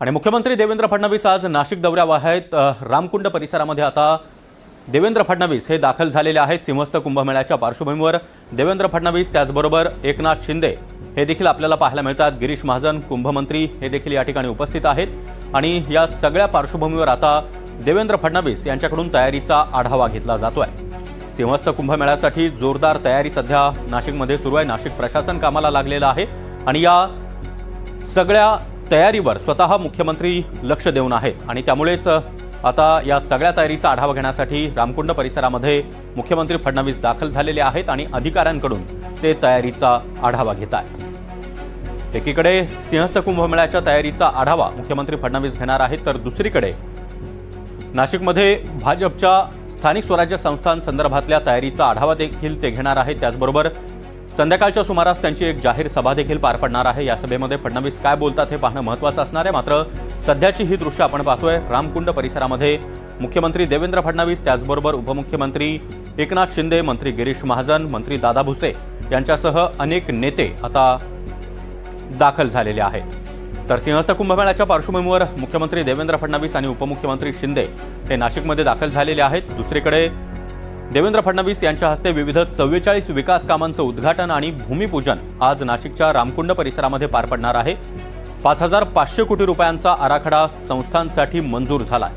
आणि मुख्यमंत्री देवेंद्र फडणवीस आज नाशिक दौऱ्यावर आहेत. रामकुंड परिसरामध्ये आता देवेंद्र फडणवीस हे दाखल झालेले आहेत सिंहस्थ कुंभमेळ्याच्या पार्श्वभूमीवर. देवेंद्र फडणवीस त्याचबरोबर एकनाथ शिंदे हे देखील आपल्याला पाहायला मिळतात. गिरीश महाजन कुंभमंत्री हे देखील या ठिकाणी उपस्थित आहेत. आणि या सगळ्या पार्श्वभूमीवर आता देवेंद्र फडणवीस यांच्याकडून तयारीचा आढावा घेतला जातो आहे सिंहस्थ कुंभमेळ्यासाठी जोरदार तयारी सध्या नाशिकमध्ये सुरू आहे. नाशिक प्रशासन कामाला लागलेलं आहे. आणि या सगळ्या तयारीवर स्वतः मुख्यमंत्री लक्ष देऊन आहेत आणि त्यामुळेच आता या सगळ्या तयारीचा आढावा घेण्यासाठी रामकुंड परिसरामध्ये मुख्यमंत्री फडणवीस दाखल झालेले आहेत आणि अधिकाऱ्यांकडून ते तयारीचा आढावा घेत आहेत. एकीकडे सिंहस्थ कुंभमेळ्याच्या तयारीचा आढावा मुख्यमंत्री फडणवीस घेणार आहेत तर दुसरीकडे नाशिकमध्ये भाजपच्या स्थानिक स्वराज्य संस्थांसंदर्भातल्या तयारीचा आढावा देखील ते घेणार आहेत. त्याचबरोबर संध्याकाळच्या सुमारास त्यांची एक जाहीर सभा देखील पार पडणार आहे. या सभेमध्ये फडणवीस काय बोलतात हे पाहणं महत्त्वाचं असणार आहे. मात्र सध्याची ही दृश्य आपण पाहतोय. रामकुंड परिसरामध्ये मुख्यमंत्री देवेंद्र फडणवीस त्याचबरोबर उपमुख्यमंत्री एकनाथ शिंदे मंत्री गिरीश महाजन मंत्री दादा भुसे यांच्यासह अनेक नेते आता दाखल झालेले आहेत. तर सिंहस्थ कुंभमेळ्याच्या पार्श्वभूमीवर मुख्यमंत्री देवेंद्र फडणवीस आणि उपमुख्यमंत्री शिंदे हे नाशिकमध्ये दाखल झालेले आहेत. दुसरीकडे देवेंद्र फडणवीस यांच्या हस्ते विविध चव्वेचाळीस विकास कामांचं उद्घाटन आणि भूमिपूजन आज नाशिकच्या रामकुंड परिसरामध्ये पार पडणार आहे. पाच हजार पाचशे कोटी रुपयांचा आराखडा संस्थांसाठी मंजूर झालाय.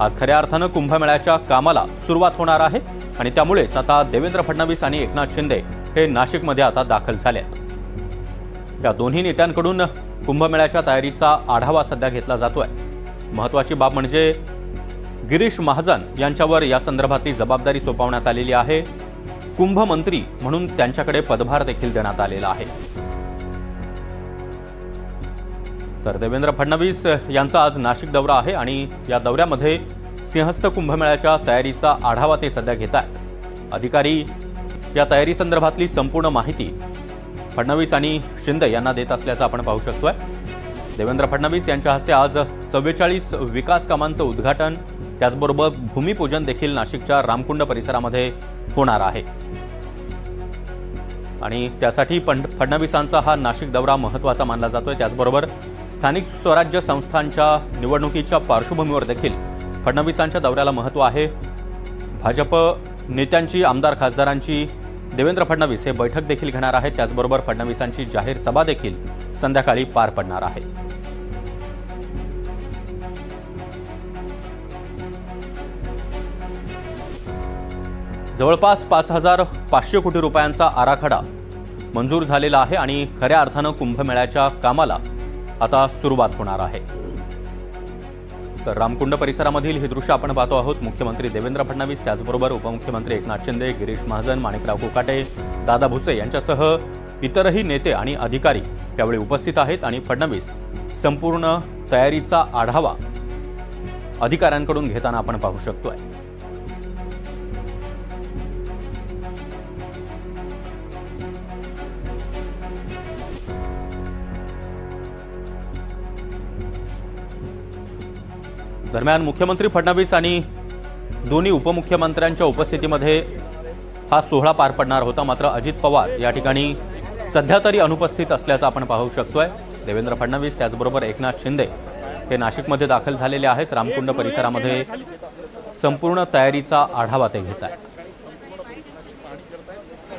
आज खऱ्या अर्थानं कुंभमेळ्याच्या कामाला सुरुवात होणार आहे आणि त्यामुळेच आता देवेंद्र फडणवीस आणि एकनाथ शिंदे हे नाशिकमध्ये आता दाखल झाले आहेत. या दोन्ही नेत्यांकडून कुंभमेळ्याच्या तयारीचा आढावा सध्या घेतला जातोय. महत्वाची बाब म्हणजे गिरीश महाजन यांच्यावर या संदर्भातली जबाबदारी सोपवण्यात आलेली आहे. कुंभमंत्री म्हणून त्यांच्याकडे पदभार देखील देण्यात आलेला आहे. तर देवेंद्र फडणवीस यांचा आज नाशिक दौरा आहे आणि या दौऱ्यामध्ये सिंहस्थ कुंभमेळ्याच्या तयारीचा आढावा ते सध्या घेत आहेत. अधिकारी या तयारी संदर्भातली संपूर्ण माहिती फडणवीस आणि शिंदे यांना देत असल्याचं आपण पाहू शकतोय. देवेंद्र फडणवीस यांच्या हस्ते आज चव्वेचाळीस विकास कामांचं उद्घाटन त्याचबरोबर भूमिपूजन देखील नाशिकच्या रामकुंड परिसरामध्ये होणार आहे. आणि त्यासाठी पंड फडणवीसांचा हा नाशिक दौरा महत्त्वाचा मानला जातोय. त्याचबरोबर स्थानिक स्वराज्य संस्थांच्या निवडणुकीच्या पार्श्वभूमीवर देखील फडणवीसांच्या दौऱ्याला महत्त्व आहे. भाजप नेत्यांची आमदार खासदारांची देवेंद्र फडणवीस हे बैठक देखील घेणार आहेत. त्याचबरोबर फडणवीसांची जाहीर सभा देखील संध्याकाळी पार पडणार आहे. जवळपास पाच हजार पाचशे कोटी रुपयांचा आराखडा मंजूर झालेला आहे आणि खऱ्या अर्थानं कुंभमेळ्याच्या कामाला आता सुरुवात होणार आहे. तर रामकुंड परिसरामधील हे दृश्य आपण पाहतो आहोत. मुख्यमंत्री देवेंद्र फडणवीस त्याचबरोबर उपमुख्यमंत्री एकनाथ शिंदे गिरीश महाजन माणिकराव कोकाटे दादा भुसे यांच्यासह इतरही नेते आणि अधिकारी यावेळी उपस्थित आहेत आणि फडणवीस संपूर्ण तयारीचा आढावा अधिकाऱ्यांकडून घेताना आपण पाहू शकतोय. दरम्यान मुख्यमंत्री फडणवीस आणि दोन्ही उपमुख्यमंत्र्यांच्या उपस्थितीमध्ये हा सोहळा पार पडणार होता. मात्र अजित पवार या ठिकाणी सध्या तरी अनुपस्थित असल्याचं आपण पाहू शकतोय. देवेंद्र फडणवीस त्याचबरोबर एकनाथ शिंदे हे नाशिकमध्ये दाखल झालेले आहेत. रामकुंड परिसरामध्ये संपूर्ण तयारीचा आढावा ते घेत आहेत महापालिकेचे आयुक्त आहेत अशा कत्री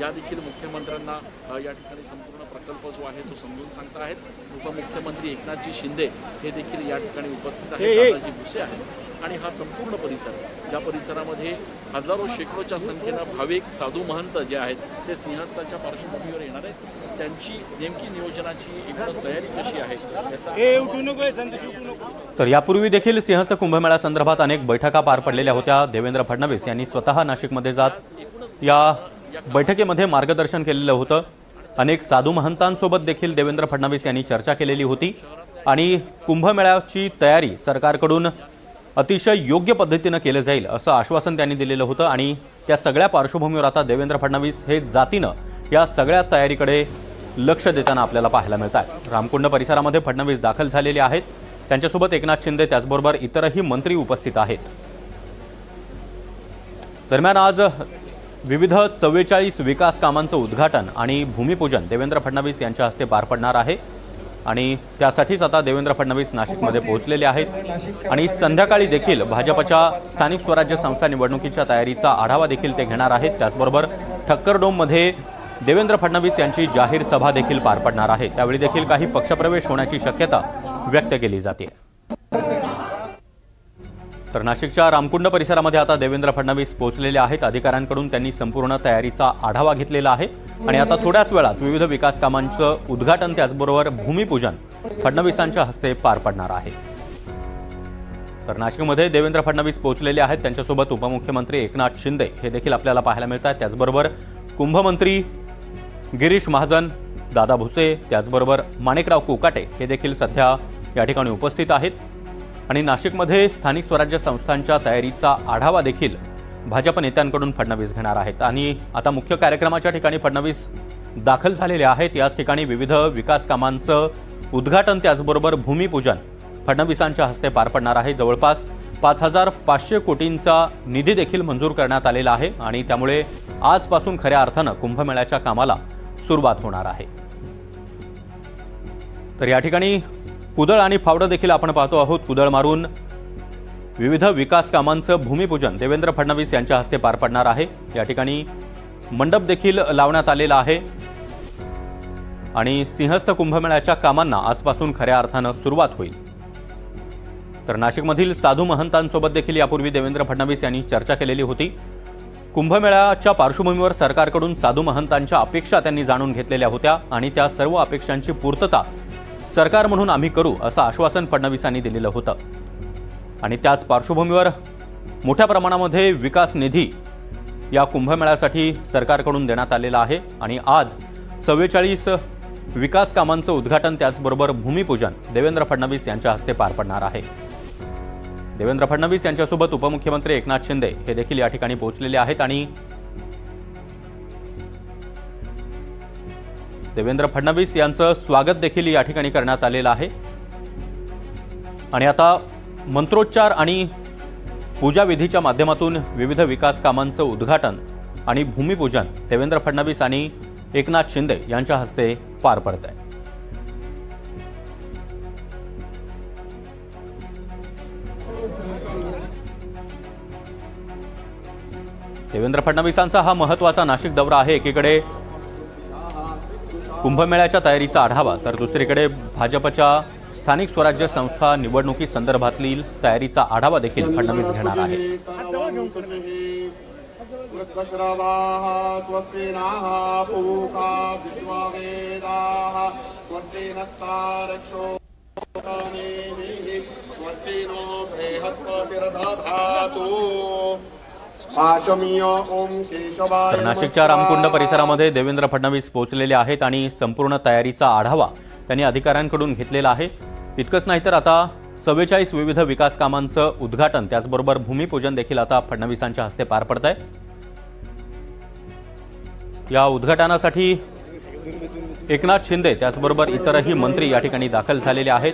या देखील मुख्यमंत्र्यांना या ठिकाणी संपूर्ण प्रकल्प जो आहे तो समजून सांगत आहेत. उपमुख्यमंत्री एकनाथजी शिंदे हे देखील या ठिकाणी उपस्थित आहेत. दादाजी भुसे आहेत. आणि हा संपूर्ण परिसर ज्या परिसरामध्ये हजारो शेकडोच्या संख्येनं भाविक साधू महंत जे आहेत ते सिंहस्थाच्या पार्श्वभूमीवर येणार आहेत. त्यांची नेमकी नियोजनाची एकूणच तयारी कशी आहे तर यापूर्वी देखील सिंहस्थ कुंभमेळा संदर्भात अनेक बैठका पार पडलेल्या होत्या. देवेंद्र फडणवीस यांनी स्वतः नाशिकमध्ये जात. या बैठकीमध्ये मार्गदर्शन केलेलं होतं. अनेक साधू महंतांसोबत देखील देवेंद्र फडणवीस यांनी चर्चा केलेली होती. आणि कुंभमेळ्याची तयारी सरकारकडून अतिशय योग्य पद्धतीनं केलं जाईल असं आश्वासन त्यांनी दिलेलं होतं. आणि त्या सगळ्या पार्श्वभूमीवर आता देवेंद्र फडणवीस हे जातीनं या सगळ्या तयारीकडे लक्ष देताना आपल्याला पाहायला मिळत आहे रामकुंड परिसरामध्ये फडणवीस दाखल झालेले आहेत. त्यांच्यासोबत एकनाथ शिंदे त्याचबरोबर इतरही मंत्री उपस्थित आहेत. दरम्यान आज विविध चव्वेचाळीस विकास कामांचं उद्घाटन आणि भूमिपूजन देवेंद्र फडणवीस यांच्या हस्ते पार पडणार आहे. आणि त्यासाठीच आता देवेंद्र फडणवीस नाशिकमध्ये पोहोचलेले आहेत. आणि संध्याकाळी देखील भाजपच्या स्थानिक स्वराज्य संस्था निवडणुकीच्या तयारीचा आढावा देखील ते घेणार आहेत. त्याचबरोबर ठक्करडोममध्ये देवेंद्र फडणवीस यांची जाहीर सभा देखील पार पडणार आहे. त्यावेळी देखील काही पक्षप्रवेश होण्याची शक्यता व्यक्त केली जाते. तर नाशिकच्या रामकुंड परिसरामध्ये आता देवेंद्र फडणवीस पोहोचलेले आहेत. अधिकाऱ्यांकडून त्यांनी संपूर्ण तयारीचा आढावा घेतलेला आहे. आणि आता थोड्याच वेळात विविध विकास कामांचं उद्घाटन त्याचबरोबर भूमिपूजन फडणवीसांच्या हस्ते पार पडणार आहे. तर नाशिकमध्ये देवेंद्र फडणवीस पोहोचलेले आहेत. त्यांच्यासोबत उपमुख्यमंत्री एकनाथ शिंदे हे देखील आपल्याला पाहायला मिळतात त्याचबरोबर कुंभमंत्री गिरीश महाजन दादा भुसे त्याचबरोबर माणिकराव कोकाटे हे देखील सध्या या ठिकाणी उपस्थित आहेत. आणि नाशिकमध्ये स्थानिक स्वराज्य संस्थांच्या तयारीचा आढावा देखील भाजप नेत्यांकडून फडणवीस घेणार आहेत. आणि आता मुख्य कार्यक्रमाच्या ठिकाणी फडणवीस दाखल झालेले आहेत. याच ठिकाणी विविध विकास कामांचं उद्घाटन त्याचबरोबर भूमिपूजन फडणवीसांच्या हस्ते पार पडणार आहे. जवळपास पाच हजार पाचशे कोटींचा निधी देखील मंजूर करण्यात आलेला आहे आणि त्यामुळे आजपासून खऱ्या अर्थानं कुंभमेळ्याच्या कामाला सुरुवात होणार आहे. तर या ठिकाणी कुदळ आणि फावडं देखील आपण पाहतो आहोत. कुदळ मारून विविध विकास कामांचं भूमिपूजन देवेंद्र फडणवीस यांच्या हस्ते पार पडणार आहे. या ठिकाणी मंडप देखील लावण्यात आलेला आहे. आणि सिंहस्थ कुंभमेळ्याच्या कामांना आजपासून खऱ्या अर्थानं सुरुवात होईल. तर नाशिकमधील साधू महंतांसोबत देखील यापूर्वी देवेंद्र फडणवीस यांनी चर्चा केलेली होती. कुंभमेळ्याच्या पार्श्वभूमीवर सरकारकडून साधू महंतांच्या अपेक्षा त्यांनी जाणून घेतलेल्या होत्या आणि त्या सर्व अपेक्षांची पूर्तता सरकार म्हणून आम्ही करू असं आश्वासन फडणवीसांनी दिलेलं होतं. आणि त्याच पार्श्वभूमीवर मोठ्या प्रमाणामध्ये विकास निधी या कुंभमेळ्यासाठी सरकारकडून देण्यात आलेला आहे आणि आज चव्वेचाळीस विकास कामांचं उद्घाटन त्याचबरोबर भूमिपूजन देवेंद्र फडणवीस यांच्या हस्ते पार पडणार आहे. देवेंद्र फडणवीस यांच्यासोबत उपमुख्यमंत्री एकनाथ शिंदे हे देखील या ठिकाणी पोहोचलेले आहेत आणि देवेंद्र फडणवीस यांचं स्वागत देखील या ठिकाणी करण्यात आलेलं आहे. आणि आता मंत्रोच्चार आणि पूजाविधीच्या माध्यमातून विविध विकास कामांचं उद्घाटन आणि भूमिपूजन देवेंद्र फडणवीस आणि एकनाथ शिंदे यांच्या हस्ते पार पडत आहे देवेंद्र फडणवीसांचा हा महत्त्वाचा नाशिक दौरा आहे. एकीकडे कुंभमेळ्याच्या तयारीचा आढावा तर दुसरीकडे भाजपच्या स्थानिक स्वराज्य संस्था निवडणुकी संदर्भातील तयारीचा आढावा देखील फडणवीस घेणार आहे. वृद्धश्रवाः स्वस्ति नः पूता विश्ववेदाः स्वस्ति नस्तारक्षो स्वस्ति नो बृहस्पतिर्दधातु। तर नाशिकच्या रामकुंड परिसरामध्ये देवेंद्र फडणवीस पोहोचलेले आहेत आणि संपूर्ण तयारीचा आढावा त्यांनी अधिकाऱ्यांकडून घेतलेला आहे. इतकंच नाही तर आता चव्वेचाळीस विविध विकास कामांचं उद्घाटन त्याचबरोबर भूमिपूजन देखील आता फडणवीसांच्या हस्ते पार पडत आहे या उद्घाटनासाठी एकनाथ शिंदे त्याचबरोबर इतरही मंत्री या ठिकाणी दाखल झालेले आहेत.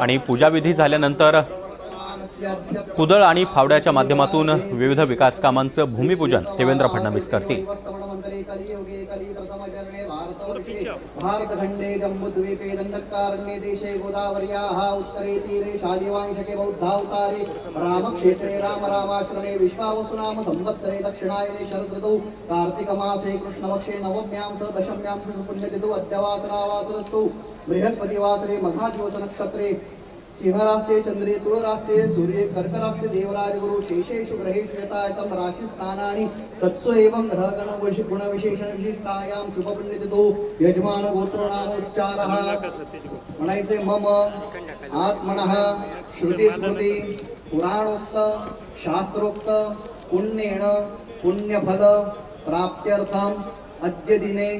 आणि पूजाविधी झाल्यानंतर कुदळ आणि फावड्याच्या माध्यमातून विविध विकास कामांचं भूमिपूजन देवेंद्र फडणवीस करतील. वर्तमनमन्तरे कलियुगे भारतवर्षे भारतखण्डे जम्बुद्वीपे दण्डकारण्ये देशे गोदावर्याः उत्तरे तीरे शालिवांशके बौद्धावतारे रामक्षेत्रे राम रामाश्रमे विश्वावसुनाम संवत्सरे दक्षिणायने शरदृतौ कार्तिकमासे कृष्णपक्षे नवम्यां स दशम्यां पुण्यतिथौ अद्यवासरावासरस्तु बृहस्पतिवासरे मघादिवसनक्षत्रे सिंहरास्ते चंद्रे तुळरास्ते सूर्ये कर्करास्ते देवराज गुरु शेषेषु ग्रहेषु यथायतं राशिस्थानानि सत्सु एवं ग्रहगण विश- गुणविशेषण विशिष्टायां शुभपुण्यतिथो यजमान गोत्रनामोच्चारः म्हणायचे मम आत्मनः श्रुतिस्मृति पुराणोक्त शास्त्रोक्त पुण्येण पुण्यफल प्राप्त्यर्थम् अद्य दिने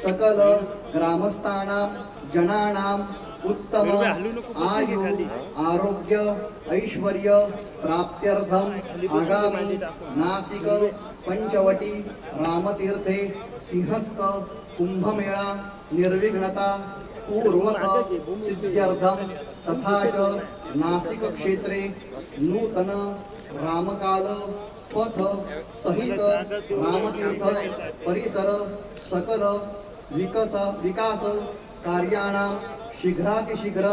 सकल ग्रामस्थानां जनानां उत्तम आयु आरोग्य ऐश्वर्य प्राप्त्यर्थम आगामी नासिक पंचवटी रामतीर्थे सिंहस्थ कुंभमेळा निर्विघ्नता पूर्वक सिद्ध्यर्थम तथा च नासिक क्षेत्रे नूतन रामकाल पथ सहित रामतीर्थ परिसर सकल विकस विकास कार्याणां शीघ्रातिशीघ्र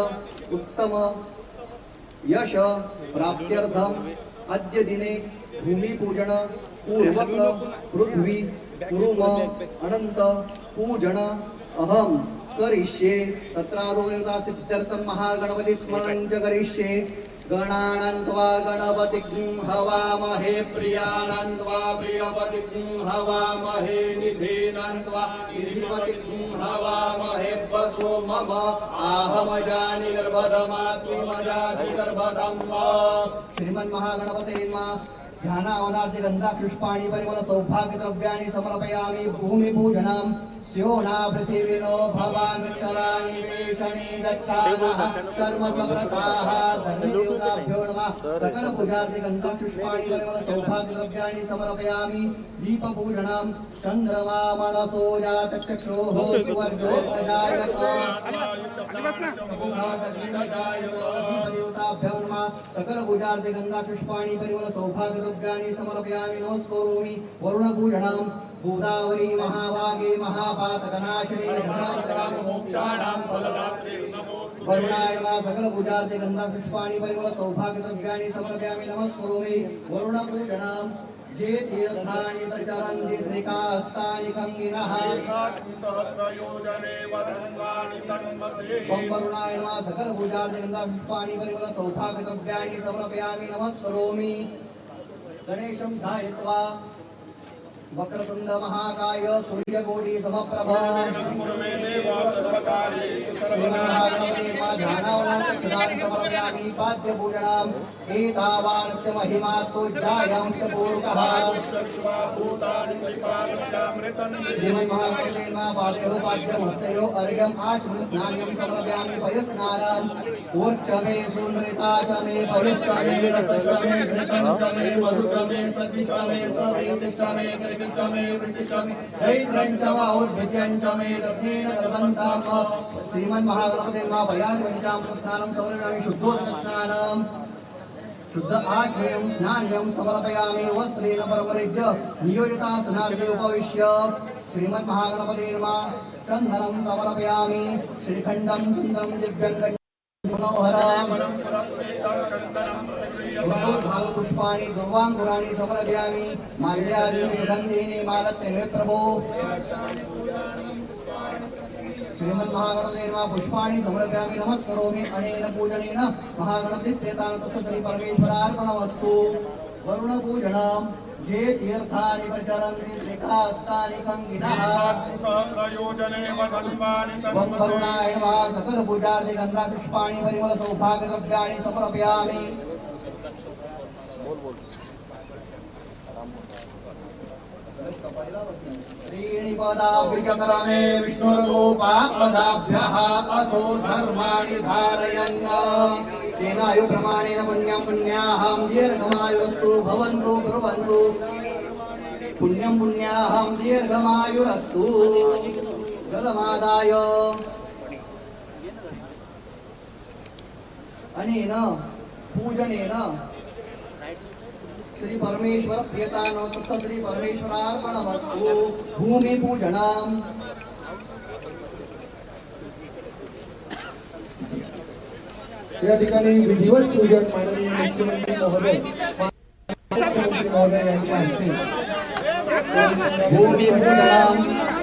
उत्तम यश प्राप्त्यर्थम। अद्य दिने भूमिपूजन पूर्वक पृथ्वी कुरुम अनंत पूजन अहम करिष्ये। तत्रादो निर्दा सिद्ध्यर्थम महागणपती स्मरणं च करिष्ये गणानन्त्वा गणपतिं हवामहे प्रियानन्त्वा प्रियपतिं हवामहे निधेनन्त्वा निधिपतिं हवामहे वसो मम आहमजानि गर्भधमात्मिमजासि गर्भधम् श्रीमन्महागणपते मा ध्यानावनार्थिगन्धा पुष्पाणि परिमल सौभाग्यद्रव्याणि समर्पयामि। भूमिपूजनं स्योना पृथिविनो भवान् गच्छामः कर्मसमृताः सप्रताः धर्मदेवताभ्यो नमः। सकल पूजार्थ गंधा पुष्पाणि परिमल सौभाग्य समर्पयामि। दीपपूजनं चन्द्रमा मनसो जातचक्षोः सुवर्गो देवताभ्यो नमः। सकल पुष्पाणि समर्पयामि। नमस्करोमि। वरुणपूजनं गोदावरी महाभागे महापातकनाशिनी मोक्षाणां वरुणाय नमः सकल पूजार्थ गंधा पुष्पाणि परिमल सौभाग्य द्रव्याणि समर्पयामि। नमस्करोमि। वरुणपूजनं जे तीर्थानि प्रचरन्ति श्रीकास्तानि खङ्गिनः सहस्रयोजने वधन्वानि तन्मसे। वरुणाय नमः सकल पूजार्थ गंधा पुष्पाणि परिमल सौभाग्य द्रव्याणि समर्पयामि। नमस्करोमि। गणेशं ध्यायत्वा वक्रतुंड महाकाय सूर्यकोटि समप्रभ कुर्मे एतावानस्य महिमा तु जायांशपूर्वकः भूतानि त्रिपादस्यामृतं पादयोः पाद्यमस्तयो अर्घ्यम् आचमन स्नान्यं समर्पयामि पयस्नानम् सुनृता च मे पयश्च मे मे घृतं च मे मधु च मे च मे सवेद च मे कृति च मे च मे चैत्रं च च मे रत्नेन मा पयाति पञ्चामृत स्नानं समर्पयामि शुद्धोदकस्नानम् शुद्ध आश्रयं स्नान्यं समर्पयामि वस्त्रेण परमरिज्य नियोजितासनार्थे उपविश्य श्रीमन्महागणपते नमः चन्दनं समर्पयामि श्रीखण्डं चन्द्रं दिव्यं मनोहरम् सरस्वेतं चन्दनं प्रतिगृह्यताम् पुष्पाणि दुर्वाङ्कुराणि समर्पयामि माल्यादीनि सुगन्धीनि मालत्यन्वे प्रभो श्रीमन्महागणपते नमः पुष्पाणि समर्पयामि नमस्करोमि अनेन पूजनेन महागणपति प्रेतान् तस्य श्री परमेश्वरार्पणमस्तु। वरुणपूजनम् जे तीर्थानि प्रचरन्ति श्रीकास्तानि खङ्गिनः सहस्रयोजने वधन्वानि त्वं तन्मसे करुणाय नमः सकल पूजार्थे गन्धा पुष्पाणि परिमल सौभाग्य द्रव्याणि समर्पयामि त्रीणि पदाभ्युजकरमे विष्णुर्गोपापदाभ्यः अथो धर्माणि धारयन्। तेनायुप्रमाणेन पुण्यं पुण्याहं दीर्घमायुस्तु भवन्तु ब्रुवन्तु। पुण्यं पुण्याहं दीर्घमायुरस्तु। जलमादाय। अनेन पूजनेन श्री परमेश्वर प्रियतानो तथा श्री परमेश्वरार्पणमस्तु भूमिपूजनम्। या ठिकाणी विधिवत पूजन माननीय मुख्यमंत्री महोदय महोदय यांच्या हस्ते भूमिपूजनम्।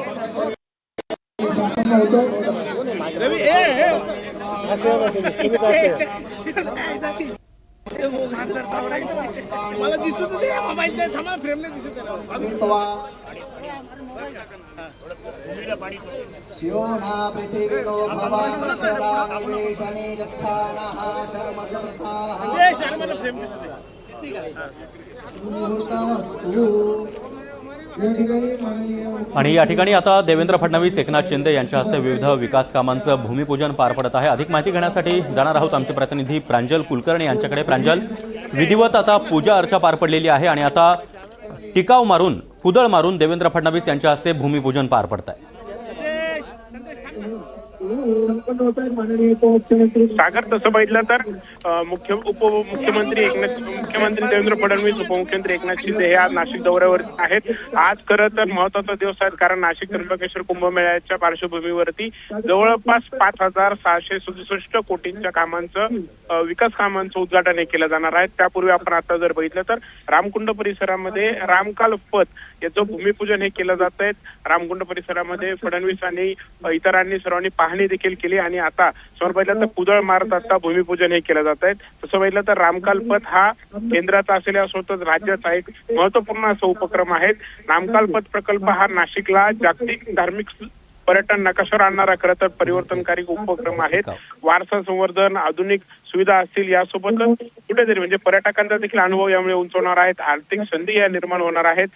आहे. कृत्वा स्योना पृथिवीनो भवान् क्षरानिवेशने गच्छानः शर्मसर्ताः ए, आणि या ठिकाणी आता देवेंद्र फडणवीस एकनाथ शिंदे यांच्या हस्ते विविध विकास कामांचं भूमिपूजन पार पडत आहे. अधिक माहिती घेण्यासाठी जाणार आहोत आमचे प्रतिनिधी प्रांजल कुलकर्णी यांच्याकडे. प्रांजल विधिवत आता पूजा अर्चा पार पडलेली आहे आणि आता टिकाव मारून कुदळ मारून देवेंद्र फडणवीस यांच्या हस्ते भूमिपूजन पार पडत आहे. सागर तसं बघितलं तर मुख्य उपमुख्यमंत्री एकनाथ मुख्यमंत्री देवेंद्र फडणवीस उपमुख्यमंत्री एकनाथ शिंदे हे आज नाशिक दौऱ्यावर आहेत. आज खरं तर महत्त्वाचा दिवस आहे कारण नाशिक त्र्यंबकेश्वर कुंभमेळ्याच्या पार्श्वभूमीवरती जवळपास पाच हजार सहाशे सदुसष्ट कोटींच्या कामांचं विकास कामांचं उद्घाटन हे केलं जाणार आहे. त्यापूर्वी आपण आता जर बघितलं तर रामकुंड परिसरामध्ये रामकाल पथ याचं भूमिपूजन हे केलं जात आहे रामकुंड परिसरामध्ये फडणवीस आणि इतरांनी सर्वांनी पाहणी देखील केली आणि आता समोर पाहिलं तर कुदळ मारत असता भूमिपूजन हे केलं जात आहे. तसं पाहिलं तर रामकाल पथ हा केंद्राचा असल्यासोबतच राज्याचा एक महत्त्वपूर्ण असा उपक्रम आहे. रामकाल पथ प्रकल्प हा नाशिकला जागतिक धार्मिक पर्यटन नकाशावर आणणारा खरं तर परिवर्तनकारी उपक्रम आहेत वारसा संवर्धन आधुनिक सुविधा असतील यासोबतच कुठेतरी म्हणजे पर्यटकांचा देखील अनुभव यामुळे उंचवणार आहेत. आर्थिक संधी या निर्माण होणार आहेत.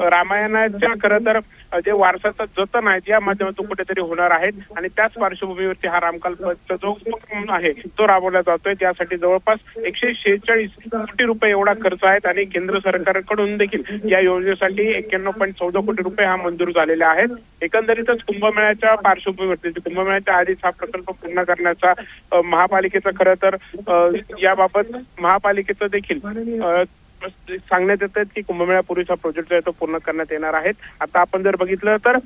रामायणाच्या खरं तर जे वारसाचं जतन आहेत या माध्यमातून कुठेतरी होणार आहेत. आणि त्याच पार्श्वभूमीवरती हा रामकाल पथचा जो उपक्रम आहे तो राबवला जातोय. त्यासाठी जवळपास एकशे शेहेचाळीस कोटी रुपये एवढा खर्च आहेत. आणि केंद्र सरकारकडून देखील या योजनेसाठी एक्क्याण्णव पॉईंट चौदा कोटी रुपये हा मंजूर झालेले आहेत. एकंदरीतच कुंभमेळ्याच्या पार्श्वभूमीवरती कुंभमेळ्याच्या आधीच हा प्रकल्प पूर्ण करण्याचा महापालिकेचा खरं तर याबाबत महापालिकेचं देखील सांगण्यात येत आहेत की कुंभमेळ्यापूर्वीचा प्रोजेक्ट जो आहे तो पूर्ण करण्यात येणार आहेत आता आपण जर बघितलं तर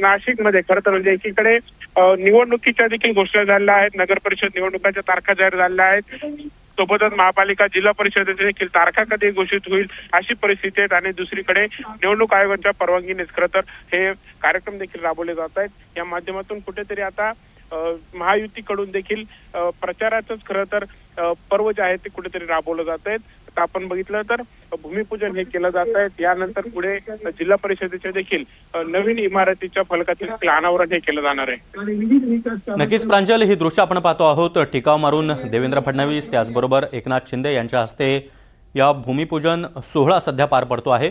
नाशिकमध्ये खरं तर म्हणजे एकीकडे निवडणुकीच्या देखील घोषणा झालेल्या आहेत नगर परिषद निवडणुकाच्या तारखा जाहीर झालेल्या आहेत. सोबतच महापालिका जिल्हा परिषदेचे देखील तारखा कधी घोषित होईल अशी परिस्थिती आहे आणि दुसरीकडे निवडणूक आयोगाच्या परवानगीनेच खरं तर हे कार्यक्रम देखील राबवले जात आहेत. या माध्यमातून कुठेतरी आता महायुतीकडून देखील प्रचाराचंच खरं तर पर्व जे आहे ते कुठेतरी राबवलं जात आहेत. आता आपण बघितलं तर भूमिपूजन हे केलं जात आहे. यानंतर पुढे जिल्हा परिषदेचे देखील नवीन इमारतीच्या फलकातील देखील अनावरण हे केलं जाणार आहे. नक्कीच प्रांजल ही दृश्य आपण पाहतो आहोत. टिकाव मारून देवेंद्र फडणवीस त्याचबरोबर एकनाथ शिंदे यांच्या हस्ते या भूमिपूजन सोहळा सध्या पार पडतो आहे.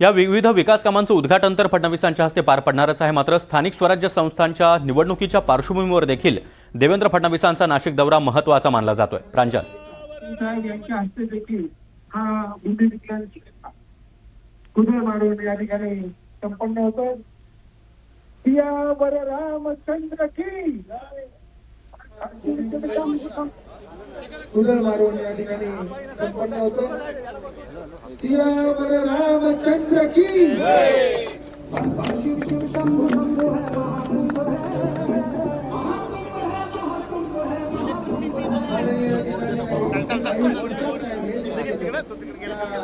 या विविध विकास कामांचं उद्घाटन तर फडणवीसांच्या हस्ते पार पडणारच आहे. मात्र स्थानिक स्वराज्य संस्थांच्या निवडणुकीच्या पार्श्वभूमीवर देखील देवेंद्र फडणवीसांचा नाशिक दौरा महत्त्वाचा मानला जातोय. रांजन यांच्या हस्ते देखील हा या ठिकाणी संपन्न होतो रामचंद्र की. कुदळ मारून या ठिकाणी संपन्न होतो. सियावर रामचंद्र की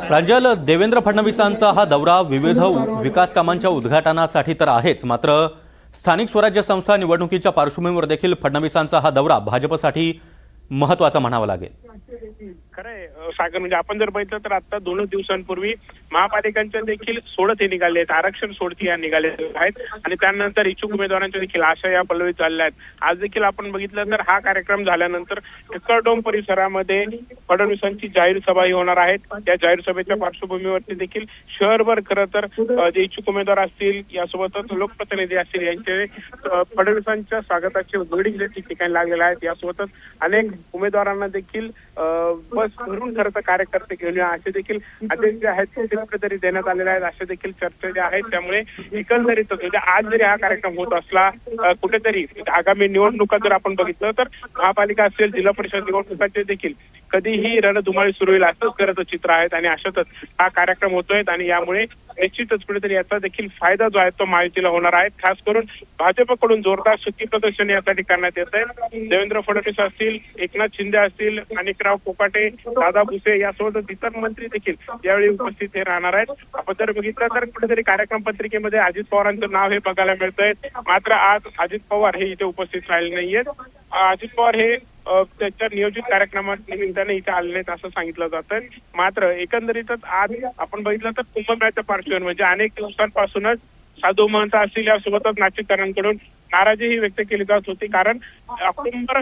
प्रांजल देवेंद्र फडणवीसांचा हा दौरा विविध विकास कामांच्या उद्घाटनासाठी तर आहेच. मात्र स्थानिक स्वराज्य संस्था निवडणुकीच्या पार्श्वभूमीवर देखील फडणवीसांचा हा दौरा भाजपसाठी महत्त्वाचा म्हणावा लागेल. खरंय सागर म्हणजे आपण जर बघितलं तर आता दोनच दिवसांपूर्वी महापालिकांच्या देखील सोडते निघाले आहेत. आरक्षण सोडती या निघाले आहेत. आणि त्यानंतर इच्छुक उमेदवारांच्या देखील आशा या पलवीत झालेल्या आहेत. आज देखील आपण बघितलं तर हा कार्यक्रम झाल्यानंतर टिकरडोम परिसरामध्ये फडणवीसांची जाहीर सभाही होणार आहेत त्या जाहीर सभेच्या पार्श्वभूमीवरती देखील शहरभर खरं तर जे इच्छुक उमेदवार असतील यासोबतच लोकप्रतिनिधी असतील यांचे फडणवीसांच्या स्वागताचे उघडी ठिकाणी लागलेले आहेत यासोबतच अनेक उमेदवारांना देखील बस भरून खरं तर कार्यकर्ते घेऊन असे देखील आदेश जे आहेत ते कुठेतरी देण्यात आलेले आहेत अशा देखील चर्चा ज्या आहेत त्यामुळे एकंदरीत म्हणजे आज जरी हा कार्यक्रम होत असला कुठेतरी म्हणजे आगामी निवडणुका जर आपण बघितलं तर महापालिका असेल जिल्हा परिषद निवडणुकाचे देखील कधीही रणधुमाळी सुरू होईल असंच खरं चित्र आहेत आणि अशातच हा कार्यक्रम होतोय आणि यामुळे निश्चितच कुठेतरी याचा देखील फायदा जो आहे तो महायुतीला होणार आहे. खास करून भाजपकडून जोरदार शक्ती प्रदर्शन यासाठी करण्यात येत आहे. देवेंद्र फडणवीस असतील एकनाथ शिंदे असतील अनिकराव कोकाटे दादा भुसे यासोबतच इतर मंत्री देखील यावेळी उपस्थित राहणार आहेत. आपण जर बघितलं तर कुठेतरी कार्यक्रम पत्रिकेमध्ये अजित पवारांचं नाव हे बघायला मिळतंय. मात्र आज अजित पवार हे इथे उपस्थित राहिले नाहीयेत. अजित पवार हे त्याच्या नियोजित कार्यक्रमात निमित्ताने इथे आले नाहीत असं सांगितलं जातं मात्र एकंदरीतच आज आपण बघितलं तर कुंभमेळ्याच्या पार्श्वभूमीवर म्हणजे अनेक दिवसांपासूनच साधू महंत असतील यासोबतच नाशिककरांकडून नाराजीही व्यक्त केली जात होती. कारण ऑक्टोबर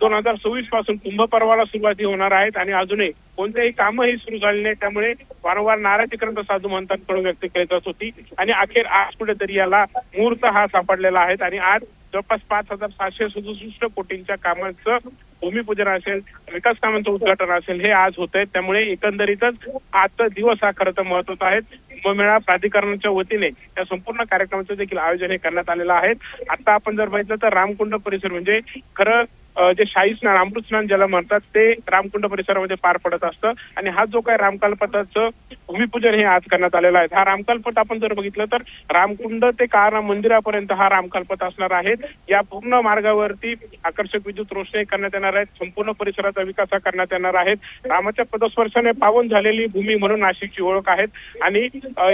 दोन हजार सव्वीसपासून कुंभ पर्वाला सुरुवाती होणार आहेत आणि अजूनही कोणतेही कामही सुरू झाले नाही. त्यामुळे वारंवार नाराजीकरण साधू महंतांकडून व्यक्त केली जात होती. आणि अखेर आज कुठेतरी याला मुहूर्त हा सापडलेला आहे. आणि आज जवळपास पाच हजार सहाशे सदुसष्ट कोटींच्या कामांचं भूमिपूजन असेल विकास कामांचं उद्घाटन असेल हे आज होत आहे त्यामुळे एकंदरीतच आजचा दिवस हा खरं तर महत्त्वाचा आहे. कुंभमेळा प्राधिकरणाच्या वतीने या संपूर्ण कार्यक्रमाचं देखील आयोजन हे करण्यात आलेलं आहे. आता आपण जर बघितलं तर रामकुंड परिसर म्हणजे खरं जे शाही स्नान अमृत स्नान ज्याला म्हणतात ते रामकुंड परिसरामध्ये पार पडत असतं. आणि हा जो काय रामकालपथाचं भूमिपूजन हे आज करण्यात आलेलं आहे. हा रामकालपथ आपण जर बघितलं तर रामकुंड ते काळाराम मंदिरापर्यंत हा रामकालपथ असणार आहे. या पूर्ण मार्गावरती आकर्षक विद्युत रोषणाई करण्यात येणार आहेत संपूर्ण परिसराचा विकास हा करण्यात येणार आहे. रामाच्या पदस्पर्शाने पावन झालेली भूमी म्हणून नाशिकची ओळख आहेत. आणि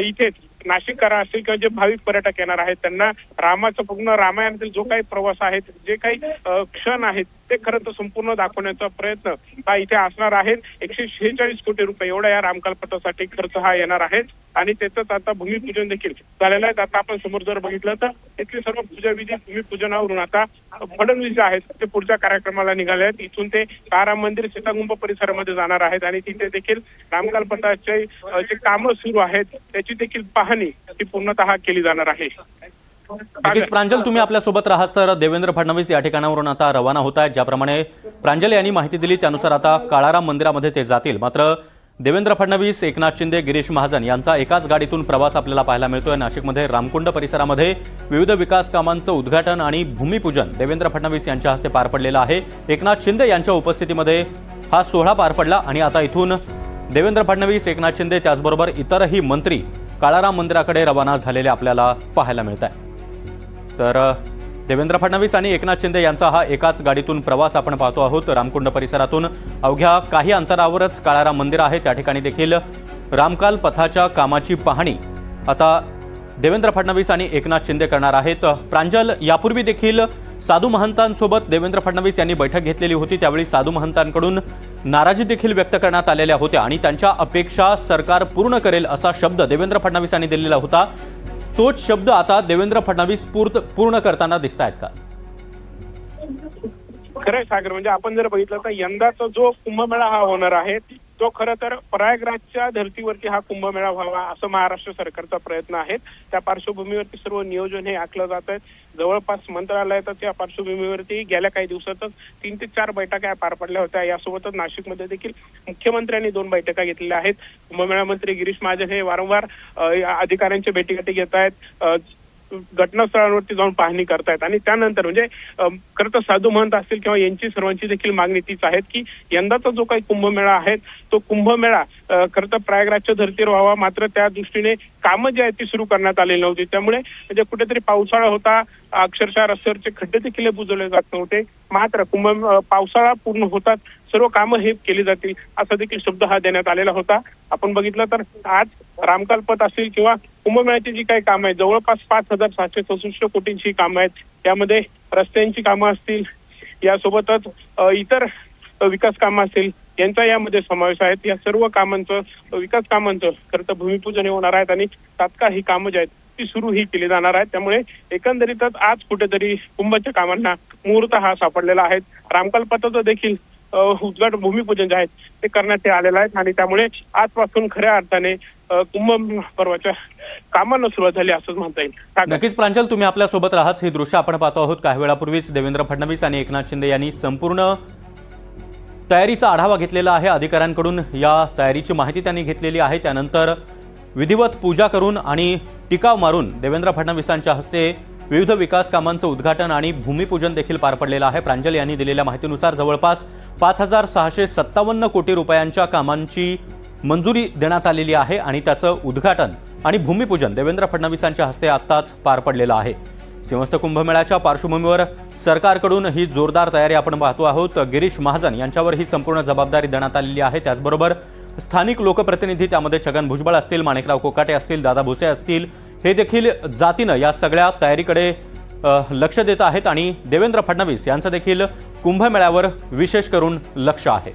इथेच नाशिककर असतील किंवा जे भाविक पर्यटक येणार आहेत त्यांना रामाचं पूर्ण रामायणातील जो काही प्रवास आहेत जे काही क्षण आहेत ते खरं तर संपूर्ण दाखवण्याचा प्रयत्न हा इथे असणार आहे. एकशे शेहेचाळीस कोटी रुपये एवढा या रामकालपथासाठी खर्च हा येणार आहे. आणि त्याचंच आता भूमिपूजन देखील झालेलं आहे. आता आपण समोर जर बघितलं तर इथली सर्व पूजा विधी भूमिपूजनावरून आता फडणवीस जे आहेत ते पुढच्या कार्यक्रमाला निघाले आहेत. इथून ते काराम मंदिर सीतागुंब परिसरामध्ये जाणार आहेत. आणि तिथे देखील रामकालपथाचे जे कामं सुरू आहेत त्याची देखील पाहणी ही पूर्णतः केली जाणार आहे. नक्कीच प्रांजल तुम्ही आपल्यासोबत राहात तर देवेंद्र फडणवीस या ठिकाणावरून आता रवाना होत आहेत ज्याप्रमाणे प्रांजल यांनी माहिती दिली त्यानुसार आता काळाराम मंदिरामध्ये ते जातील. मात्र देवेंद्र फडणवीस एकनाथ शिंदे गिरीश महाजन यांचा एकाच गाडीतून प्रवास आपल्याला पाहायला मिळतोय. नाशिकमध्ये रामकुंड परिसरामध्ये विविध विकास कामांचं उद्घाटन आणि भूमिपूजन देवेंद्र फडणवीस यांच्या हस्ते पार पडलेलं आहे. एकनाथ शिंदे यांच्या उपस्थितीमध्ये हा सोहळा पार पडला आणि आता इथून देवेंद्र फडणवीस एकनाथ शिंदे त्याचबरोबर इतरही मंत्री काळाराम मंदिराकडे रवाना झालेले आपल्याला पाहायला मिळत आहे तर देवेंद्र फडणवीस आणि एकनाथ शिंदे यांचा हा एकाच गाडीतून प्रवास आपण पाहतो आहोत. रामकुंड परिसरातून अवघ्या काही अंतरावरच काळाराम मंदिर आहे. त्या ठिकाणी देखील रामकाल पथाच्या कामाची पाहणी आता देवेंद्र फडणवीस आणि एकनाथ शिंदे करणार आहेत. प्रांजल यापूर्वी देखील साधू महंतांसोबत देवेंद्र फडणवीस यांनी बैठक घेतलेली होती. त्यावेळी साधू महंतांकडून नाराजी देखील व्यक्त करण्यात आलेल्या होत्या आणि त्यांच्या अपेक्षा सरकार पूर्ण करेल असा शब्द देवेंद्र फडणवीसांनी दिलेला होता. तोच शब्द आता देवेंद्र फडणवीस पूर्त पूर्ण करताना दिसत आहेत का? खरंय सागर म्हणजे आपण जर बघितलं तर यंदाचा जो कुंभमेळा हा होणार आहे तो खरं तर प्रयागराजच्या धर्तीवरती हा कुंभमेळा व्हावा असं महाराष्ट्र सरकारचा प्रयत्न आहे. त्या पार्श्वभूमीवरती सर्व नियोजन हे आखलं जात आहे. जवळपास मंत्रालयातच या पार्श्वभूमीवरती गेल्या काही दिवसातच तीन ते चार बैठका या पार पडल्या होत्या. यासोबतच नाशिकमध्ये देखील मुख्यमंत्र्यांनी दोन बैठका घेतलेल्या आहेत. कुंभमेळा मंत्री गिरीश महाजन हे वारंवार अधिकाऱ्यांच्या भेटीगाठी घेत आहेत. घटनास्थळांवरती जाऊन पाहणी करतायत. आणि त्यानंतर म्हणजे खरं तर साधू महंत असतील किंवा यांची सर्वांची देखील मागणी तीच आहेत की यंदाचा जो काही कुंभमेळा आहे तो कुंभमेळा खरं तर प्रयागराजच्या धर्तीवर व्हावा. मात्र त्या दृष्टीने कामं जी आहेत ती सुरू करण्यात आलेली नव्हती. त्यामुळे म्हणजे कुठेतरी पावसाळा होता. अक्षरशः रस्त्यावरचे खड्डे देखील हे बुजवले जात नव्हते. मात्र कुंभ पावसाळा पूर्ण होतात सर्व कामं हे केली जातील असा देखील शब्द हा देण्यात आलेला होता. आपण बघितलं तर आज रामकालपथ असतील किंवा कुंभमेळ्याची जी काही कामं आहेत जवळपास पाच हजार सातशे चौसष्ट कोटींची कामं आहेत. त्यामध्ये रस्त्यांची कामं असतील यासोबतच इतर विकास कामं असतील यांचा यामध्ये समावेश आहे. या सर्व कामांचं विकास कामांचं खरं तर भूमिपूजन होणार आहेत आणि तात्काळ ही कामं जी आहेत ती सुरू ही केली जाणार आहेत. त्यामुळे एकंदरीतच आज कुठेतरी कुंभच्या कामांना मुहूर्त हा सापडलेला आहे. रामकालपथाचं देखील उद्घाटन भूमिपूजन जे आहेत ते करण्यात आलेलं आहे आणि त्यामुळे आजपासून खऱ्या अर्थाने कुंभ पर्वाच्या कामांना सुरुवात झाली असंच म्हणता येईल. नक्कीच प्रांजल तुम्ही आपल्यासोबत राहात हे दृश्य आपण पाहतो आहोत. काही वेळापूर्वीच देवेंद्र फडणवीस आणि एकनाथ शिंदे यांनी संपूर्ण तयारीचा आढावा घेतलेला आहे. अधिकाऱ्यांकडून या तयारीची माहिती त्यांनी घेतलेली आहे. त्यानंतर विधिवत पूजा करून आणि टिकाव मारून देवेंद्र फडणवीसांच्या हस्ते विविध विकास कामांचं उद्घाटन आणि भूमिपूजन देखील पार पडलेलं आहे. प्रांजल यांनी दिलेल्या माहितीनुसार जवळपास पाच हजार सहाशे सत्तावन्न कोटी रुपयांच्या कामांची मंजुरी देण्यात आलेली आहे आणि त्याचं उद्घाटन आणि भूमिपूजन देवेंद्र फडणवीसांच्या हस्ते आत्ताच पार पडलेलं आहे. सिंहस्थ कुंभमेळ्याच्या पार्श्वभूमीवर सरकारकडून ही जोरदार तयारी आपण पाहतो आहोत. गिरीश महाजन यांच्यावर ही संपूर्ण जबाबदारी देण्यात आलेली आहे. त्याचबरोबर स्थानिक लोकप्रतिनिधी त्यामध्ये छगन भुजबळ असतील माणिकराव कोकाटे असतील दादा भुसे असतील हे देखील जातीनं या सगळ्या तयारीकडे लक्ष देत आहेत आणि देवेंद्र फडणवीस यांचं देखील कुंभमेळ्यावर विशेष करून लक्ष आहे.